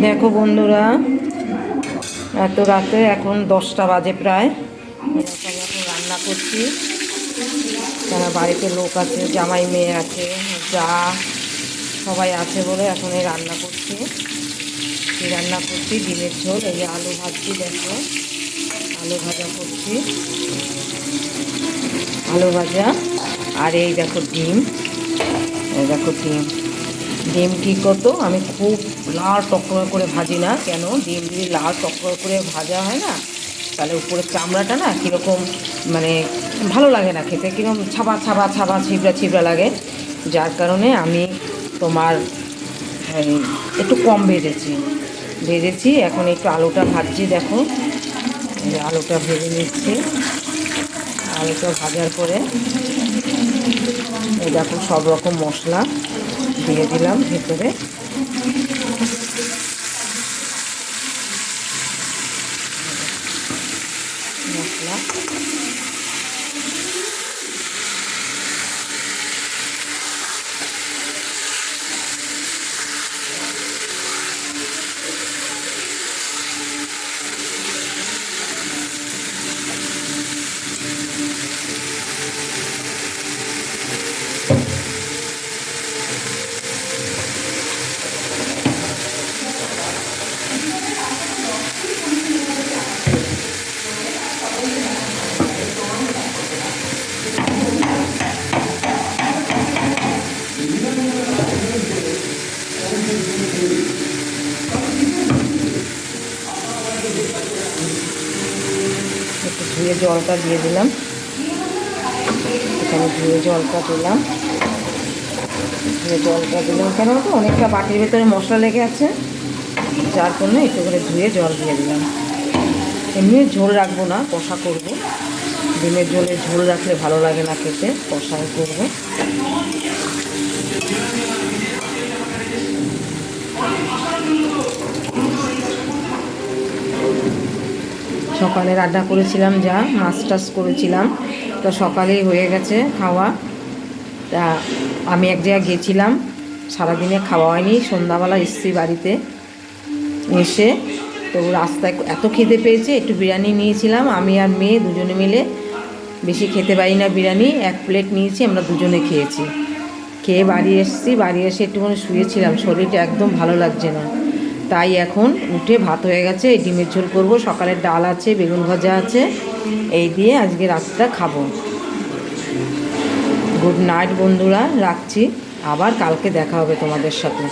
দেখো বন্ধুরা, এত রাতে এখন দশটা বাজে প্রায়। এখন রান্না করছি। কেন বাড়িতে লোক আছে, জামাই মেয়ে আছে, যা সবাই আছে বলে এখন এই রান্না করছি। রান্না করছি, ডিমের ঝোল, এই আলু ভাজছি দেখো। আলু ভাজা করছি। আলু ভাজা, আর এই দেখো ডিম। এই দেখো ডিম। ডিম কি করতো? আমি খুব লাল টকর করে ভাজি না। কেন? ডিম যদি লাল টকর করে ভাজা হয় না, তাহলে উপরে চামড়াটা না কীরকম মানে ভালো লাগে না খেতে। কীরকম ছাবা ছাবা ছাবা ছিবড়া ছিবড়া লাগে। যার কারণে আমি তোমার একটু কম ভেজেছি। ভেজেছি, এখন একটু আলুটা ভাজছি, দেখো। আলুটা ভেজে নিচ্ছি। আলুটা ভাজার পরে দেখো সব রকম মশলা। দিয়ে দিলাম ভেতরে। মশলা একটু ধুয়ে জলটা দিয়ে দিলাম। এখানে ধুয়ে জলটা দিলাম। ধুয়ে জলটা দিলাম। কেন তো অনেকটা বাটির ভেতরে মশলা লেগে আছে। যার জন্য একটু করে ধুয়ে জল দিয়ে দিলাম। এমনি ঝোল রাখব না, কষা করব। ডিমের ঝোলে ঝোল রাখলে ভালো লাগে না খেতে, কষাই করব। সকালে রান্না করেছিলাম যা, মাছ টাছ করেছিলাম। তো সকালেই হয়ে গেছে খাওয়া। তা আমি এক জায়গায় গেছিলাম, সারাদিনে খাওয়া হয়নি। সন্ধ্যাবেলা এসছি বাড়িতে এসে। তো রাস্তায় এত খেতে পেয়েছে, একটু বিরিয়ানি নিয়েছিলাম। আমি আর মেয়ে দুজনে মিলে বেশি খেতে পারি না বিরিয়ানি। এক প্লেট নিয়েছি, আমরা দুজনে খেয়েছি। খেয়ে বাড়ি এসেছি, বাড়ি এসে একটুখানি শুয়েছিলাম। শরীরটা একদম ভালো লাগছে না। তাই এখন উঠে ভাত হয়ে গেছে, এই ডিমের ঝোল করব। সকালের ডাল আছে, বেগুন ভাজা আছে, এই দিয়ে আজকে রাতটা খাব। গুড নাইট বন্ধুরা, রাখছি। আবার কালকে দেখা হবে তোমাদের সাথে।